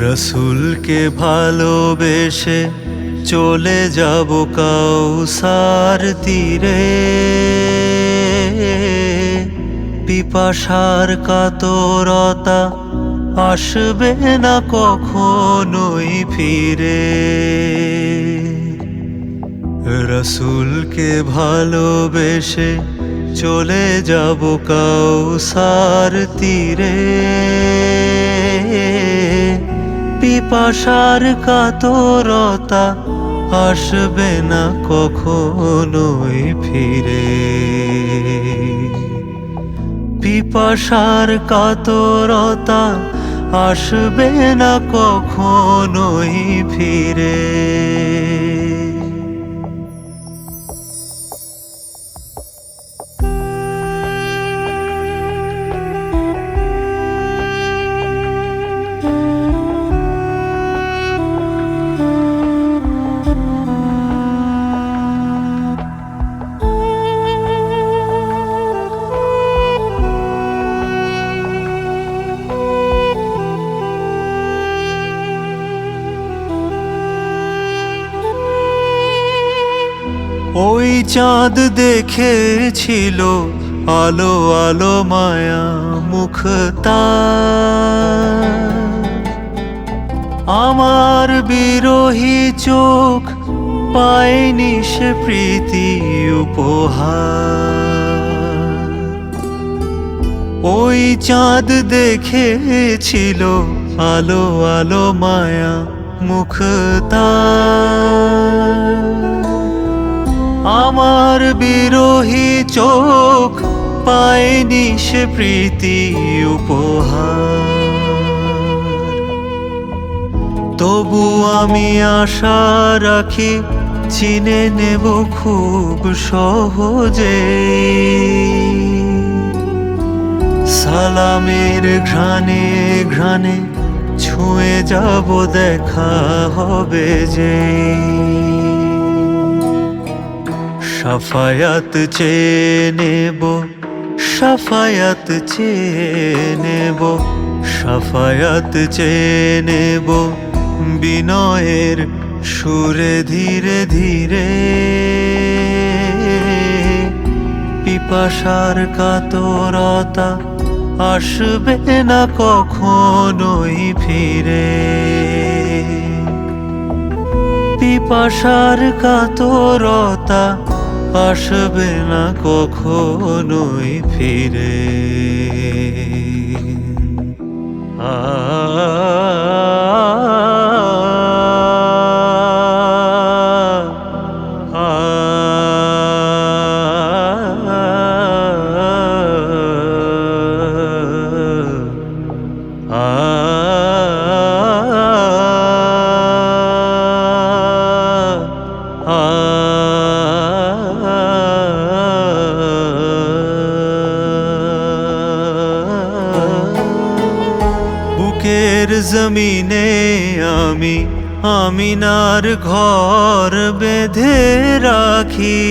রসুলকে ভালোবেসে চলে যাব কাউসার তীরে। পিপাসার কাতরতা আসবে না কখনোই ফিরে। রসুলকে ভালোবেসে চলে যাব কাউসার তীরে। পিপাসার কাতরতা আসবে না কখনোই ফিরে। পিপাসার কাতরতা আসবে না কখনোই ফিরে। ওই চাঁদ দেখেছিল আলো আলো, মায়া মুখতা আমার বিরোহী চোখ পায়নি সে প্রীতি উপহার। ওই চাঁদ দেখেছিল আলো আলো, মায়া মুখতা আমার বিরোহী চোখ পায়নি সে প্রীতি উপহার। তবু আমি আশা রাখি চিনে নেব খুব সহজে। সালামের ঘ্রাণে ঘ্রাণে ছুঁয়ে যাব, দেখা হবে যে। সাফায়াত চেয়ে নেব, সাফায়াত চেয়ে নেব, সাফায়াত চেয়ে নেব, বিনয়ের সুরে ধীরে ধীরে। পিপাসার কাতরতা আসবে না কখনোই ফিরে। পিপাসার কাতরতা আসবে না কখনোই ফিরে আ বুকের জমিনে আমি আমিনার ঘর বেঁধে রাখি।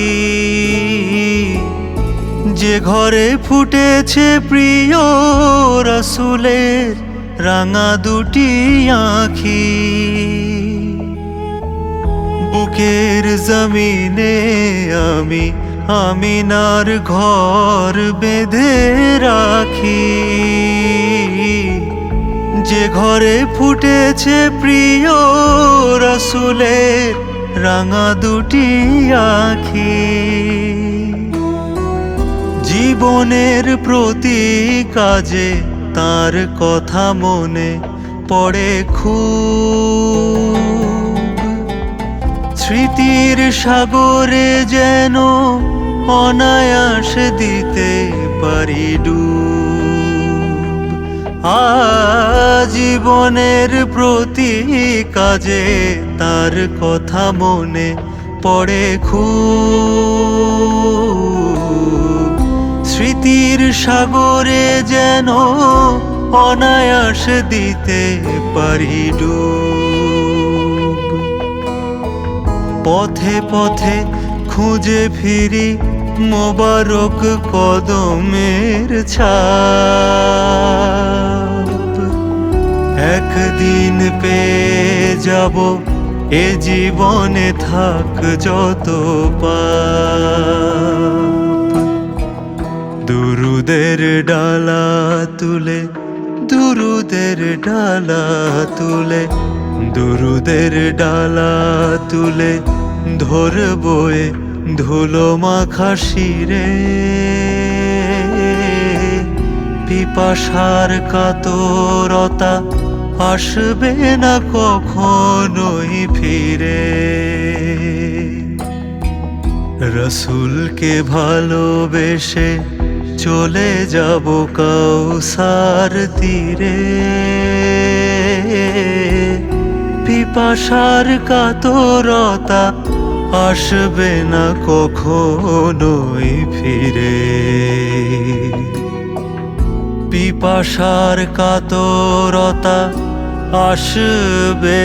যে ঘরে ফুটেছে প্রিয় রসুলের রাঙা দুটি আঁখি। বুকের জমিনে আমি আমিনার ঘর বেঁধে রাখি। যে ঘরে ফুটেছে প্রিয় রসুলের রাঙা দুটি আখি। জীবনের প্রতি কাজে তার কথা মনে পড়ে খুব। স্মৃতির সাগরে যেন অনায়াস দিতে পারি ডুব। আজীবনের প্রতি কাজে তার কথা মনে পড়ে খুব। স্মৃতির সাগরে যেন অনায়াস দিতে পারি পথে পথে খুঁজে ফিরি মোবারক কদমের ছাপ। একদিন পেয়ে যাব, এ জীবনে থাক যত দুরুদের ডালা তুলে, দুরুদের ডালা তুলে, দুরুদের ডালা তুলে ধরবো এ ধুলো মাখা পিপাসার কাতরতা আসবে না কখনোই ফিরে। রসুলকে ভালোবেসে চলে যাব কাউসার তীরে। পিপাসার কাতরতা আসবে না কখনোই ফিরে। পিপাসার কাতরতা আসবে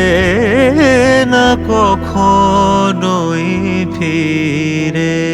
না কখনোই ফিরে।